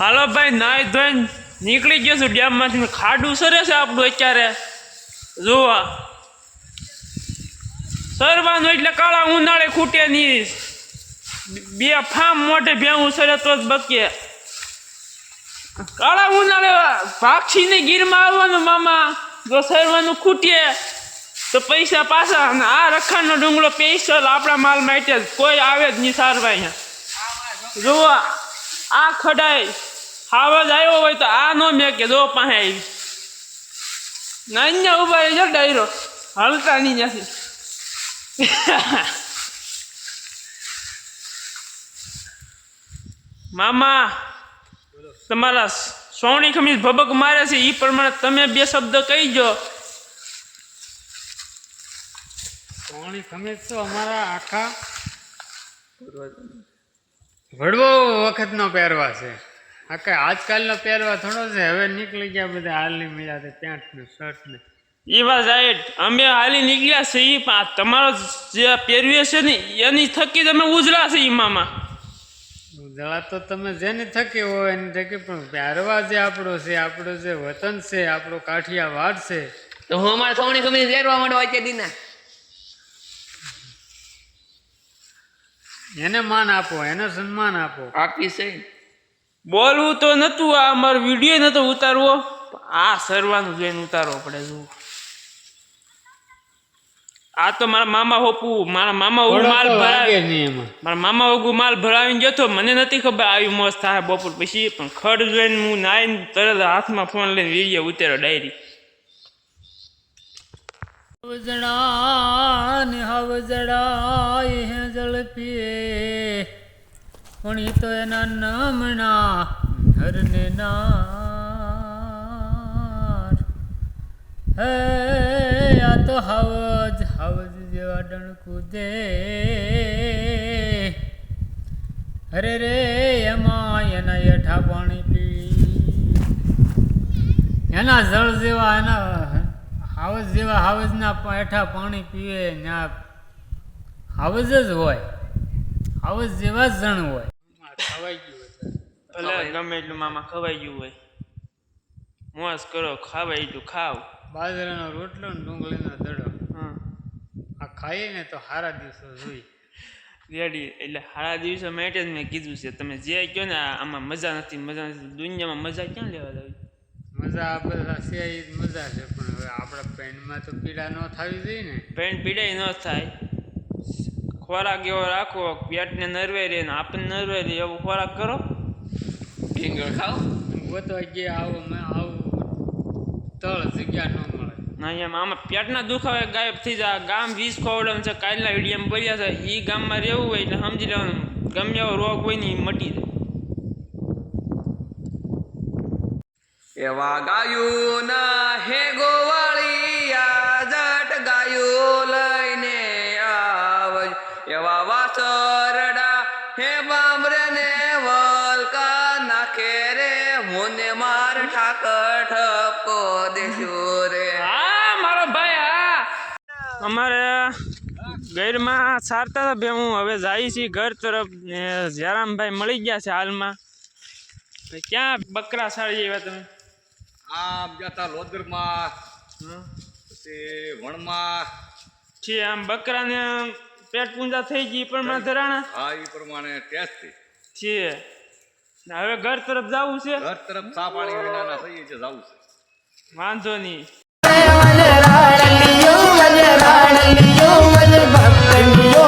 હાલો ભાઈ નાય ધોઈને નીકળી ગયો છું. ડેમમાંથી ખાડું સરે છે આપણું અત્યારે. જુઓ. સરવાનું એટલે કાળા ઉનાળે ખૂટે નહીં. બે ફામ મોઢે ભેવું સરે તો જ બકે. કાળા ઉનાળે ભાક્ષીને ગીરમાં આવવાનું મામા. જો સરવાનું ખૂટીએ તો પૈસા પાછા અને આ રખાણનો ડુંગળો સ્પેશિયલ આપણા માલ માટે કોઈ આવે જ નહીં સારવા અહીંયા. જુઓ. આ ખડાઈ. હાવજ આવ્યો હોય તો આ નો મેં કે દો પાસે આવી. નાન્યા ઊભા રહી જો ડાયરો. હલતા નહીં ત્યાંથી. મામા, તમારા સોણી ખમીસ ભબક મારે છે એ પ્રમાણે તમે બે શબ્દ કહી જો સોણી ખમીસ તો અમારા આખા વડવો વખતનો પહેરવા છે. આખા આજકાલનો પહેરવા થોડો છે હવે નીકળી ગયા બધા હાલની મળ્યા છે પેન્ટ ને શર્ટ ને. એ વાત રાઈટ અમે હાલી નીકળ્યા છે એ પણ તમારો જે પહેરવે છે ને એની થકી તમે ઉજળા છે ઈમામાં ઉજળા તો તમે જેની થકી હોય એની થકી પણ પહેરવા જે આપણો છે આપણો જે વતન છે આપણો કાઠિયાવાડ છે. તો હું અમારે સોની ખમીસ પહેરવા માંડો અત્યારે દીના. એને માન આપો એને સન્માન આપો. આપી છે. બોલવું તો નહોતું આ અમારો વીડિયો નહોતો ઉતારવો. આ સરવાનું જોઈને ઉતારવો પડે જુઓ. આ તો મારા મામા હોપું મારા મામા હું માલ ભરાવી મારા મામા વગુ માલ ભરાવીને ગયો તો મને નથી ખબર આવી મોજ થાય બપોર પછી પણ ખડ જોઈને હું નાઈને તરત હાથમાં ફોન લઈને વીડિયો ઉતાર્યો ડાયરી. હવજડા ને હવજડા એ જળ પીએ. પણ એ તો એના નામના હરને નાર. હે, આ તો હવજ હવજ જેવા ડણકું દે. અરે રે, એમાં એના યઠા પાણી પી. એના જળ જેવા, એના હાવજ જેવા, હાવજના હેઠા પાણી પીવે ત્યાં હાવજ જ હોય. હાવજ જેવા જણ હોય. ખવાઈ ગયું ભલે ગમે એટલું મામા ખવાઈ ગયું હોય. મોસ કરો ખાવાય એટલું ખાવ. બાજરાનો રોટલો ને ડુંગળીનો દડો. આ ખાઈએ ને તો સારા દિવસો જોઈ. રેડી. એટલે સારા દિવસો માટે જ મેં કીધું છે. તમે જે કહો ને આ- આમાં મજા નથી મજા નથી. દુનિયામાં મજા ક્યાં લેવા જાવી મજા આ બધા છે એ મજા છે. પણ હવે આપણા પેન્ટમાં તો પીડા ન થવી જોઈએ ને. પેન્ટ પીડાય ન થાય. ખોરાક એવો રાખો પેટને નરવાઈ રહે ને આપણને નરવાઈ રહે એવો ખોરાક કરો? ભીંગળ ખાવ ગોતવા ગયા આવો મેં આવું તળ જગ્યા ન મળે. ના એમ આમાં પેટના દુખાવે ગાયબ થઈ જાય. ગામ વીસ ખોવડમ છે કાલના વિડીયમ બોલ્યા છે એ ગામમાં રહેવું હોય એટલે સમજી લેવાનું. ગમે એવો રોગ હોય ને એ મટી જાય. એવા ગાયું ના હે મુને માર ઠાકર ઠપકો દેશો રે. હા મારો ભાઈ હા. અમારે ઘરમાં સારતા હતા બે હું હવે જાય છે ઘર તરફ ને જયરામભાઈ મળી ગયા છે હાલમાં. ક્યાં બકરા સારી આવ્યા તમે? આમ જતા લોદરમાં હં? પછી વણમાં. છે આમ બકરાને પેટ પૂંજા થઈ ગઈ પણ મને ધરાણા? હા એ પ્રમાણે ટેસ્ટ. છે. ને હવે ઘર તરફ જવું છે? ઘર તરફ સા પાણી વિનાના થઈએ છે જવું છે. વાંધો નહીં. મજા રાણલિયાણે મજ ભકનીઓ